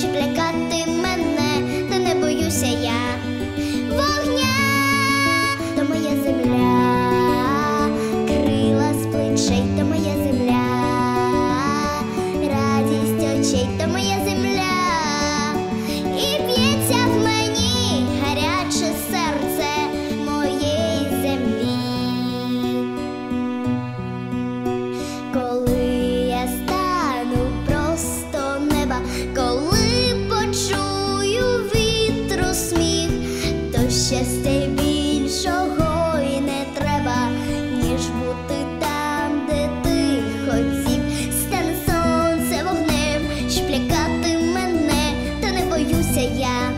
чи плякати мене, та не боюся я вогня, то моя земля, крила з плечей, то моя земля, радість очей, то моя земля, і б'ється в мені гаряче серце моєї землі. Коли я стану просто неба, коли Щастя більшого і не треба, ніж бути там, де ти хотів. Стане сонце вогнем, що мене, та не боюся я.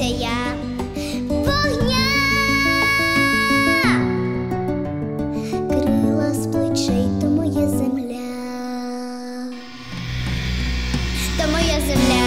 боюся я. Вогня, крила з плечей, то моя земля, то моя земля.